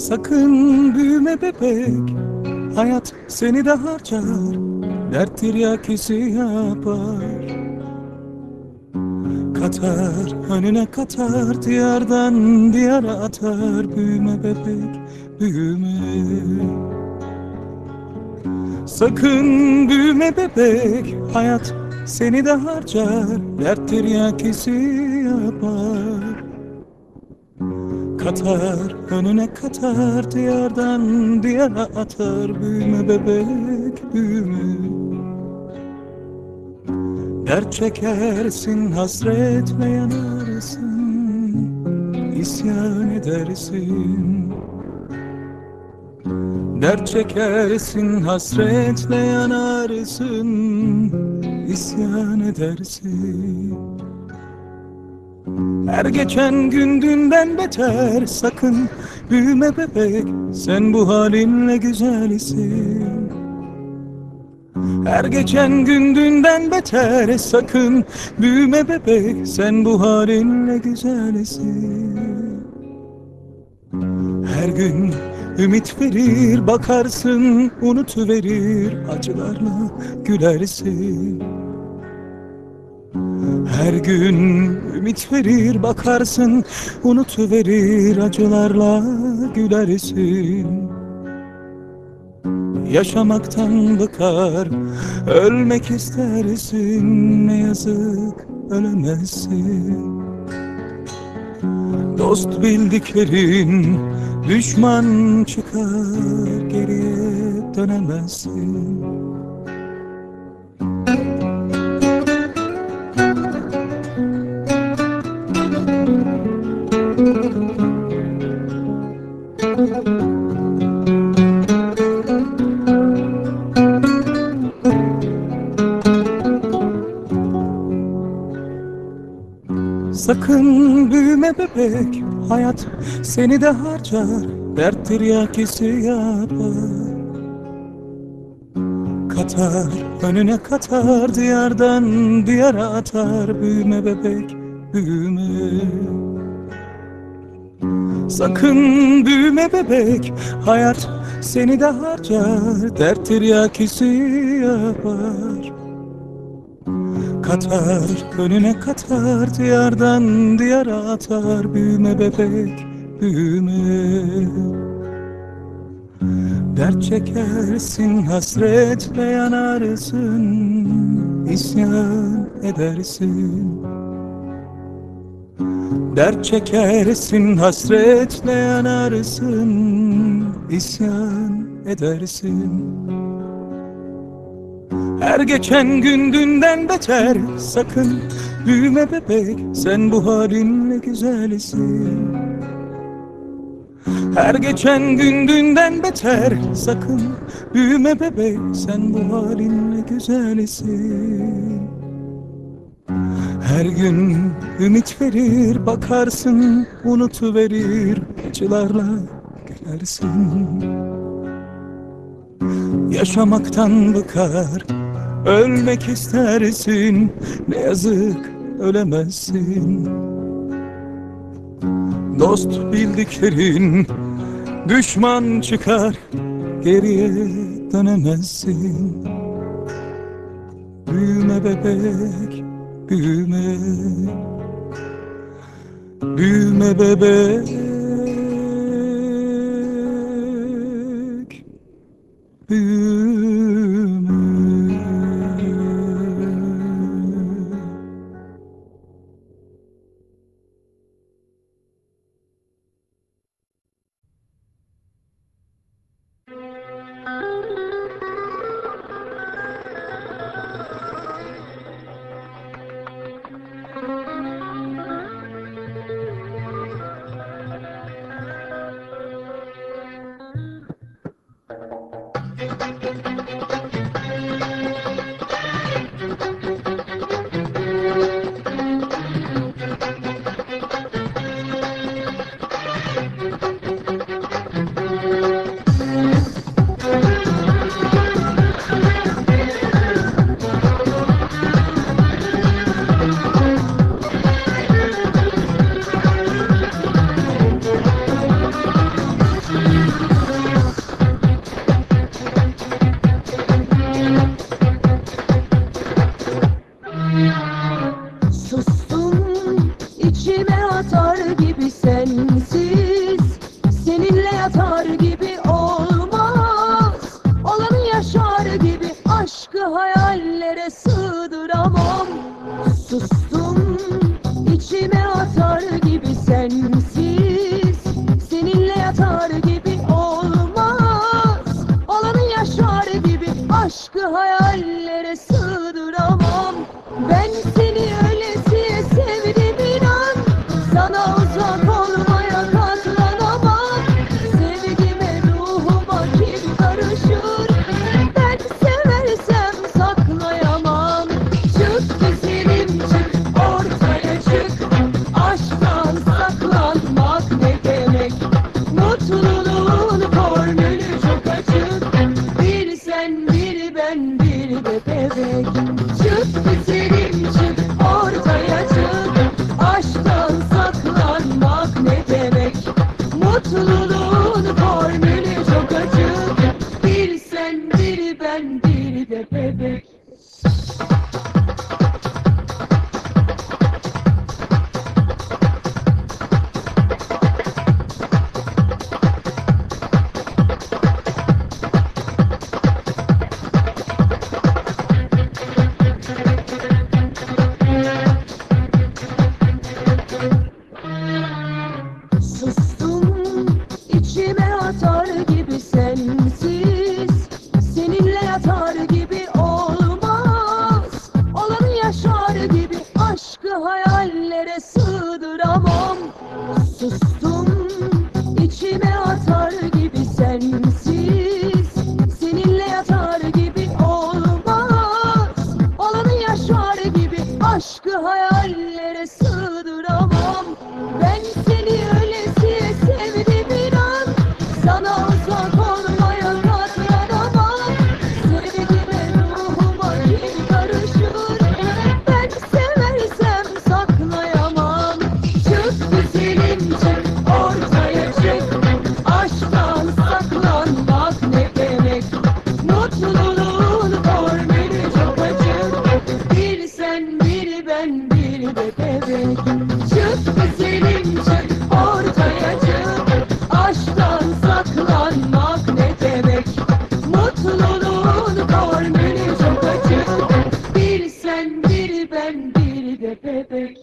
Sakın büyüme bebek. Hayat seni de harcar. Dert tiryakisi yapar. Katar önüne katar. Diyardan diyara atar. Büyüme bebek büyüme. Sakın büyüme bebek. Hayat seni de harcar. Dert tiryakisi yapar Katar önüne katar Diyardan diyara atar Büyüme bebek büyüme. Dert çekersin hasretle yanarsın İsyan edersin. Dert çekersin hasretle yanarsın İsyan edersin her geçen gün dünden beter sakın büyüme bebek. Sen bu halinle güzelsin. Her geçen gün dünden beter sakın büyüme bebek. Sen bu halinle güzelsin. Her gün ümit verir bakarsın unutuverir acılarla gülersin her gün ümit verir bakarsın Unutuverir acılarla gülersin. Yaşamaktan bıkar Ölmek istersin Ne yazık ölemezsin. Dost bildiklerin Düşman çıkar Geriye dönemezsin Sakın büyüme bebek Hayat seni de harcar Dert tiryakisi yapar Katar önüne katar Diyardan diyara atar Büyüme bebek büyüme. Sakın büyüme bebek Hayat seni de harcar Dert tiryakisi yapar Katar önüne katar Diyardan diyara atar Büyüme bebek büyüme. Dert çekersin hasretle yanarsın İsyan edersin. Dert çekersin hasretle yanarsın İsyan edersin her geçen gün dünden beter. Sakın büyüme bebek. Sen bu halinle güzelsin. Her geçen gün dünden beter. Sakın büyüme bebek. Sen bu halinle güzelsin. Her gün ümit verir Bakarsın unutuverir Acılarla gülersin. Yaşamaktan bıkar Ölmek istersin Ne yazık ölemezsin. Dost bildiklerin Düşman çıkar Geriye dönemezsin. Büyüme bebek Büyüme. Büyüme bebek Aşkı hayallere bebek Çık çık ortaya çık. Aşktan saklanmak ne demek? Mutluluğun formülü çok açık. Bir sen bir ben bir de bebek aşkı hayallere sığdıramam. Ben seni öylesiye sevdim inan. Sana bir de bebek. Çık güzelim ortaya çık Aşktan saklanmak ne demek? Mutluluğun formülü çok açık Bir sen bir ben bir de bebek